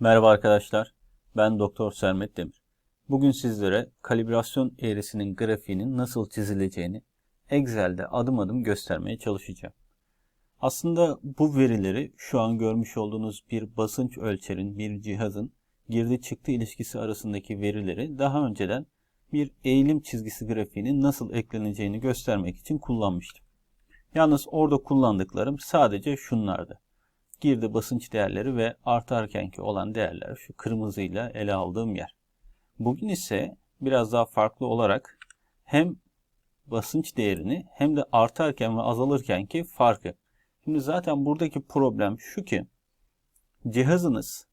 Merhaba arkadaşlar, ben Doktor Sermet Demir. Bugün sizlere kalibrasyon eğrisinin grafiğinin nasıl çizileceğini Excel'de adım adım göstermeye çalışacağım. Aslında bu verileri şu an görmüş olduğunuz bir basınç ölçerin, bir cihazın girdi çıktı ilişkisi arasındaki verileri daha önceden bir eğilim çizgisi grafiğinin nasıl ekleneceğini göstermek için kullanmıştım. Yalnız orada kullandıklarım sadece şunlardı girdi basınç değerleri ve artarkenki olan değerler şu kırmızıyla ele aldığım yer. Bugün ise biraz daha farklı olarak hem basınç değerini hem de artarken ve azalırkenki farkı. Şimdi zaten buradaki problem şu ki cihazınız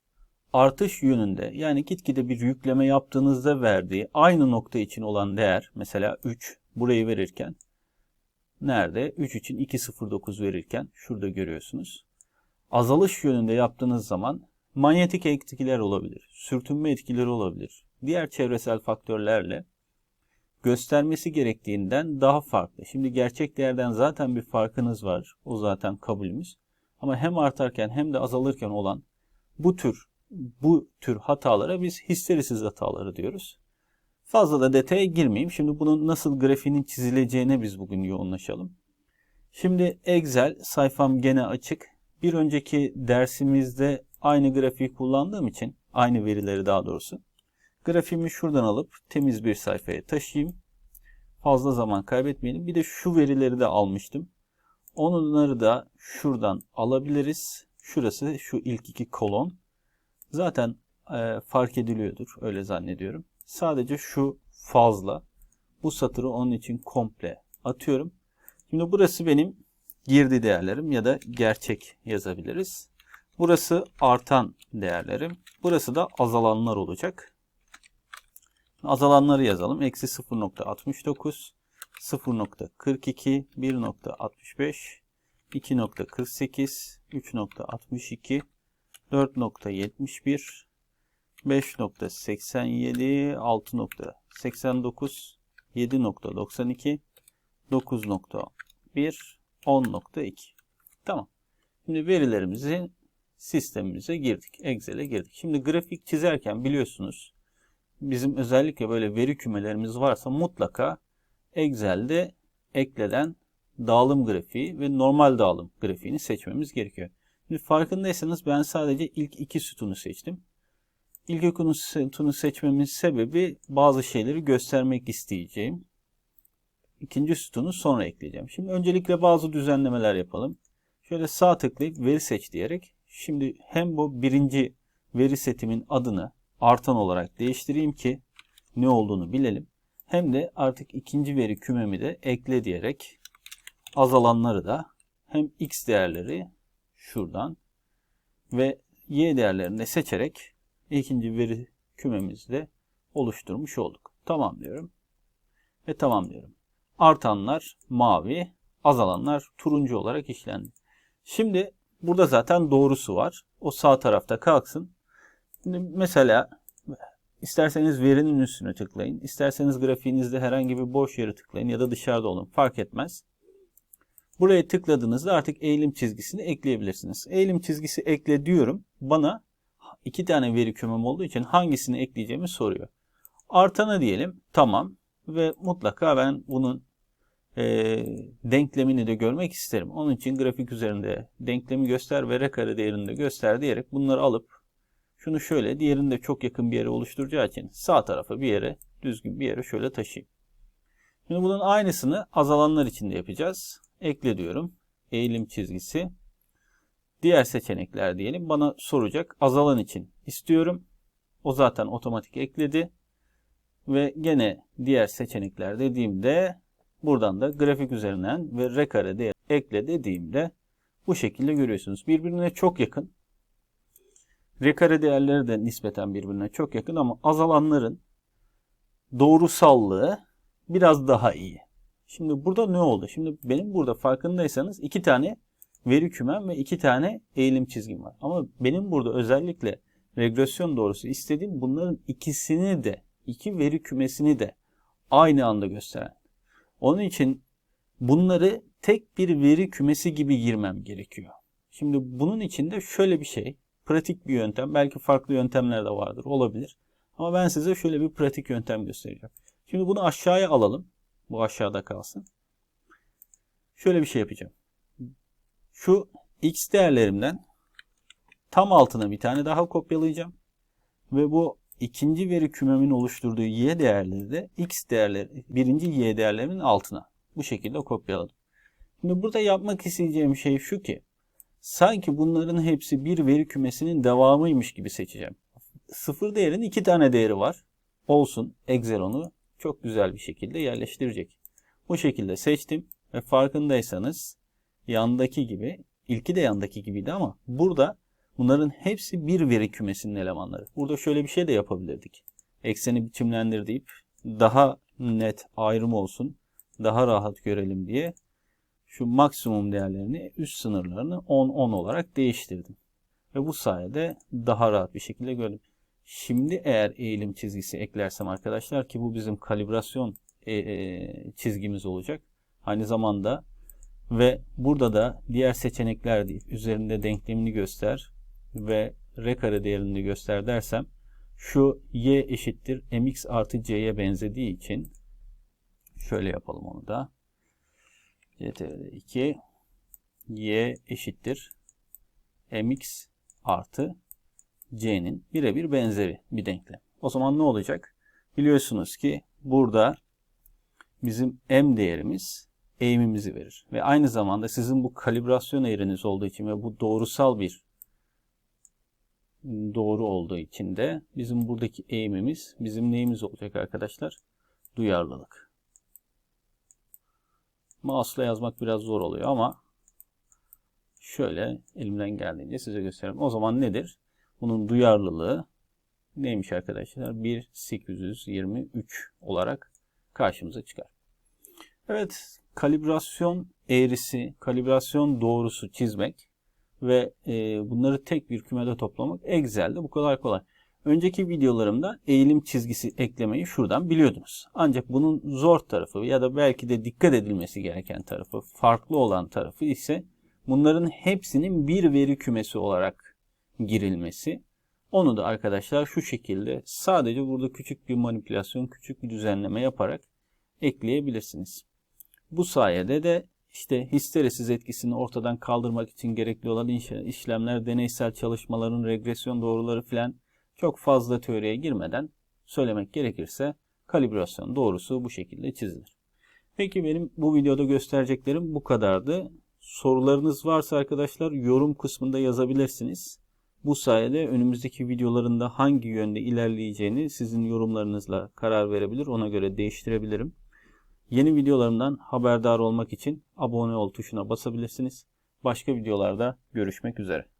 artış yönünde yani gitgide bir yükleme yaptığınızda verdiği aynı nokta için olan değer mesela 3 burayı verirken nerede? 3 için 2.09 verirken şurada görüyorsunuz azalış yönünde yaptığınız zaman manyetik etkiler olabilir, sürtünme etkileri olabilir. Diğer çevresel faktörlerle göstermesi gerektiğinden daha farklı. Şimdi gerçek değerden zaten bir farkınız var. O zaten kabulümüz. Ama hem artarken hem de azalırken olan bu tür bu tür hatalara biz histerisiz hataları diyoruz. Fazla da detaya girmeyeyim. Şimdi bunun nasıl grafiğinin çizileceğine biz bugün yoğunlaşalım. Şimdi Excel sayfam gene açık. Bir önceki dersimizde aynı grafiği kullandığım için, aynı verileri daha doğrusu, grafiğimi şuradan alıp temiz bir sayfaya taşıyayım. Fazla zaman kaybetmeyelim. Bir de şu verileri de almıştım. Onları da şuradan alabiliriz. Şurası şu ilk iki kolon. Zaten e, fark ediliyordur. Öyle zannediyorum. Sadece şu fazla. Bu satırı onun için komple atıyorum. Şimdi burası benim girdi değerlerim ya da gerçek yazabiliriz. Burası artan değerlerim. Burası da azalanlar olacak. Azalanları yazalım. Eksi 0.69, 0.42, 1.65, 2.48, 3.62, 4.71, 5.87, 6.89, 7.92, 9.1, 10.2. Tamam. Şimdi verilerimizi sistemimize girdik. Excel'e girdik. Şimdi grafik çizerken biliyorsunuz bizim özellikle böyle veri kümelerimiz varsa mutlaka Excel'de ekleden dağılım grafiği ve normal dağılım grafiğini seçmemiz gerekiyor. Şimdi farkındaysanız ben sadece ilk iki sütunu seçtim. İlk sütunu seçmemin sebebi bazı şeyleri göstermek isteyeceğim ikinci sütunu sonra ekleyeceğim. Şimdi öncelikle bazı düzenlemeler yapalım. Şöyle sağ tıklayıp veri seç diyerek şimdi hem bu birinci veri setimin adını artan olarak değiştireyim ki ne olduğunu bilelim. Hem de artık ikinci veri kümemi de ekle diyerek azalanları da hem x değerleri şuradan ve y değerlerini de seçerek ikinci veri kümemizde oluşturmuş olduk. Tamam diyorum ve tamam diyorum. Artanlar mavi, azalanlar turuncu olarak işlendi. Şimdi burada zaten doğrusu var. O sağ tarafta kalksın. Şimdi mesela isterseniz verinin üstüne tıklayın. isterseniz grafiğinizde herhangi bir boş yere tıklayın ya da dışarıda olun. Fark etmez. Buraya tıkladığınızda artık eğilim çizgisini ekleyebilirsiniz. Eğilim çizgisi ekle diyorum. Bana iki tane veri kümem olduğu için hangisini ekleyeceğimi soruyor. Artana diyelim. Tamam ve mutlaka ben bunun e, denklemini de görmek isterim. Onun için grafik üzerinde denklemi göster ve r kare değerini de göster diyerek bunları alıp şunu şöyle diğerini de çok yakın bir yere oluşturacağı için sağ tarafa bir yere düzgün bir yere şöyle taşıyayım. Şimdi bunun aynısını azalanlar için de yapacağız. Ekle diyorum. Eğilim çizgisi. Diğer seçenekler diyelim. Bana soracak. Azalan için istiyorum. O zaten otomatik ekledi. Ve gene diğer seçenekler dediğimde buradan da grafik üzerinden ve r kare değer ekle dediğimde bu şekilde görüyorsunuz. Birbirine çok yakın. R kare değerleri de nispeten birbirine çok yakın ama azalanların doğrusallığı biraz daha iyi. Şimdi burada ne oldu? Şimdi benim burada farkındaysanız iki tane veri kümem ve iki tane eğilim çizgim var. Ama benim burada özellikle regresyon doğrusu istediğim bunların ikisini de iki veri kümesini de aynı anda gösteren. Onun için bunları tek bir veri kümesi gibi girmem gerekiyor. Şimdi bunun için de şöyle bir şey pratik bir yöntem. Belki farklı yöntemler de vardır. Olabilir. Ama ben size şöyle bir pratik yöntem göstereceğim. Şimdi bunu aşağıya alalım. Bu aşağıda kalsın. Şöyle bir şey yapacağım. Şu x değerlerimden tam altına bir tane daha kopyalayacağım. Ve bu ikinci veri kümemin oluşturduğu y değerleri de x değerleri, birinci y değerlerinin altına. Bu şekilde kopyaladım. Şimdi burada yapmak isteyeceğim şey şu ki sanki bunların hepsi bir veri kümesinin devamıymış gibi seçeceğim. Sıfır değerin iki tane değeri var. Olsun. Excel onu çok güzel bir şekilde yerleştirecek. Bu şekilde seçtim ve farkındaysanız yandaki gibi, ilki de yandaki gibiydi ama burada bunların hepsi bir veri kümesinin elemanları. Burada şöyle bir şey de yapabilirdik. Ekseni biçimlendir deyip daha net ayrım olsun, daha rahat görelim diye şu maksimum değerlerini, üst sınırlarını 10-10 olarak değiştirdim. Ve bu sayede daha rahat bir şekilde gördüm. Şimdi eğer eğilim çizgisi eklersem arkadaşlar ki bu bizim kalibrasyon e, e, çizgimiz olacak. Aynı zamanda ve burada da diğer seçenekler deyip üzerinde denklemini göster ve r kare değerini göster dersem şu y eşittir mx artı c'ye benzediği için şöyle yapalım onu da. CTRL 2 y eşittir mx artı c'nin birebir benzeri bir denklem. O zaman ne olacak? Biliyorsunuz ki burada bizim m değerimiz eğimimizi verir. Ve aynı zamanda sizin bu kalibrasyon eğriniz olduğu için ve bu doğrusal bir doğru olduğu için de bizim buradaki eğimimiz bizim neyimiz olacak arkadaşlar? Duyarlılık. Mouse'la yazmak biraz zor oluyor ama şöyle elimden geldiğince size göstereyim. O zaman nedir? Bunun duyarlılığı neymiş arkadaşlar? 1823 olarak karşımıza çıkar. Evet, kalibrasyon eğrisi, kalibrasyon doğrusu çizmek ve e, bunları tek bir kümede toplamak Excel'de bu kadar kolay. Önceki videolarımda eğilim çizgisi eklemeyi şuradan biliyordunuz. Ancak bunun zor tarafı ya da belki de dikkat edilmesi gereken tarafı, farklı olan tarafı ise bunların hepsinin bir veri kümesi olarak girilmesi. Onu da arkadaşlar şu şekilde sadece burada küçük bir manipülasyon, küçük bir düzenleme yaparak ekleyebilirsiniz. Bu sayede de işte histeresiz etkisini ortadan kaldırmak için gerekli olan işlemler, deneysel çalışmaların regresyon doğruları filan çok fazla teoriye girmeden söylemek gerekirse kalibrasyon doğrusu bu şekilde çizilir. Peki benim bu videoda göstereceklerim bu kadardı. Sorularınız varsa arkadaşlar yorum kısmında yazabilirsiniz. Bu sayede önümüzdeki videolarında hangi yönde ilerleyeceğini sizin yorumlarınızla karar verebilir. Ona göre değiştirebilirim. Yeni videolarımdan haberdar olmak için abone ol tuşuna basabilirsiniz. Başka videolarda görüşmek üzere.